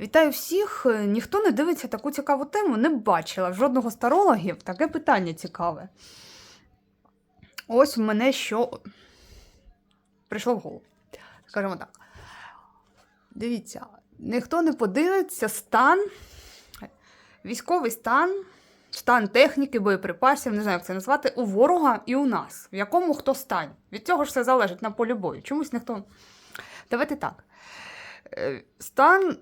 Вітаю всіх! Ніхто не дивиться таку цікаву тему, не бачила жодного старологів таке питання цікаве. Ось в мене що прийшло в голову. Скажімо так. Дивіться, ніхто не подивиться стан, військовий стан, стан техніки, боєприпасів, не знаю, як це назвати, у ворога і у нас. В якому хто стань. Від цього ж все залежить на полі бою. Чомусь ніхто. Давайте так. Е, Стан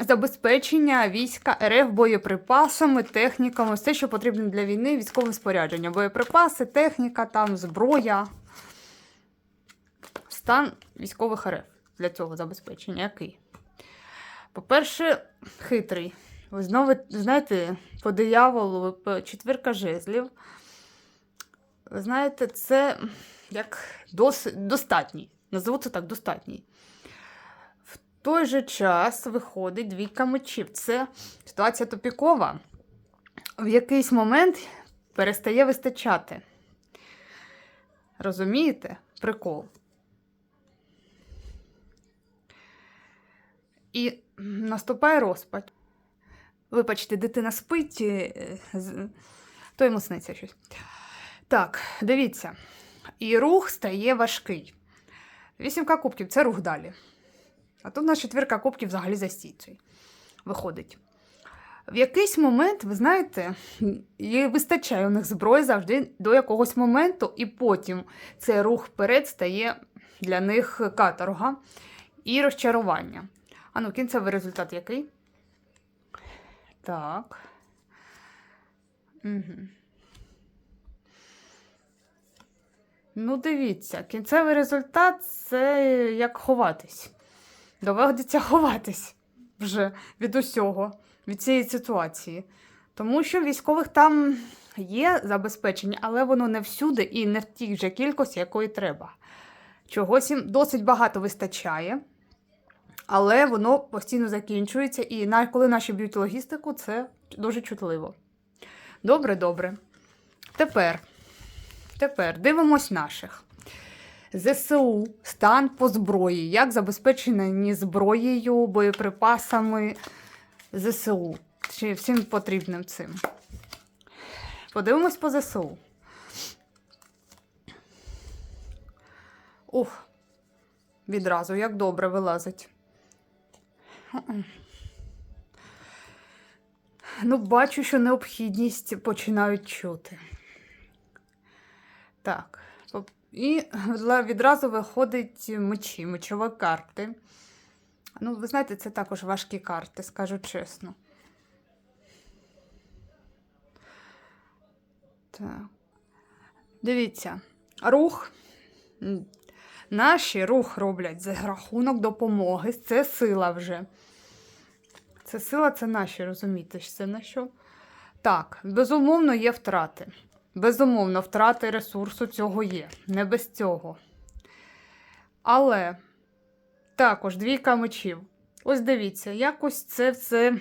забезпечення війська РФ боєприпасами, техніками, все, що потрібно для війни, військовим спорядженням. Боєприпаси, техніка, там, зброя. Стан військових РФ для цього забезпечення який? По-перше, хитрий. Ви знову знаєте, по дияволу, четвірка жезлів. Ви знаєте, це як дос, достатній. Назву це так, достатній. Той же час виходить двійка мечів. Це ситуація тупікова. В якийсь момент перестає вистачати. Розумієте? Прикол. І наступає розпад. Вибачте, дитина спить, е, то йому сниться щось. Так, дивіться. І рух стає важкий. Вісімка кубків це рух далі. А тут у нас четвірка кубків взагалі за стійцею виходить. В якийсь момент, ви знаєте, і вистачає у них зброї завжди до якогось моменту, і потім цей рух вперед стає для них каторга і розчарування. А ну, кінцевий результат який? Так. Угу. Ну, дивіться, кінцевий результат це як ховатись. Доведеться ховатись вже від усього, від цієї ситуації. Тому що військових там є забезпечення, але воно не всюди і не в тій же кількості, якої треба. Чогось їм досить багато вистачає, але воно постійно закінчується, і коли наші б'ють логістику, це дуже чутливо. Добре, добре. Тепер, тепер дивимось наших. ЗСУ, стан по зброї, як забезпечені зброєю, боєприпасами ЗСУ. Чи всім потрібним цим. Подивимось по ЗСУ. Ух, відразу як добре вилазить. Ну, бачу, що необхідність починають чути. Так. По- І відразу виходить мечі, мечові карти. Ну, ви знаєте, це також важкі карти, скажу чесно. Так. Дивіться, рух. Наші рух роблять за рахунок допомоги. Це сила вже. Це сила, це наші, розумієте, це на що? Так, безумовно, є втрати. Безумовно, втрати ресурсу цього є. Не без цього. Але також двійка мечів. Ось дивіться, якось це все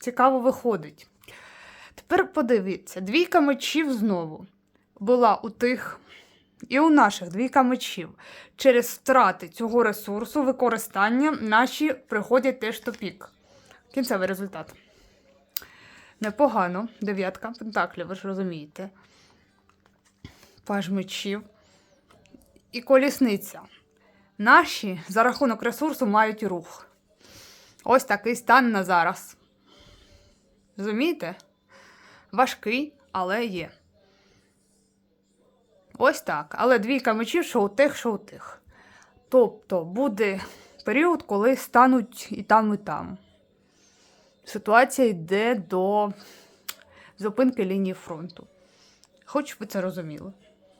цікаво виходить. Тепер подивіться, двійка мечів знову була у тих і у наших двійка мечів. Через втрати цього ресурсу, використання наші приходять теж в тупік. Кінцевий результат. Непогано. Дев'ятка пентаклів, ви ж розумієте. Паж мечів. І колісниця. Наші за рахунок ресурсу мають рух. Ось такий стан на зараз. Розумієте? Важкий, але є. Ось так. Але двійка мечів, що у тих, що у тих. Тобто буде період, коли стануть і там, і там. Ситуація йде до зупинки лінії фронту. Хоч ви це розуміли.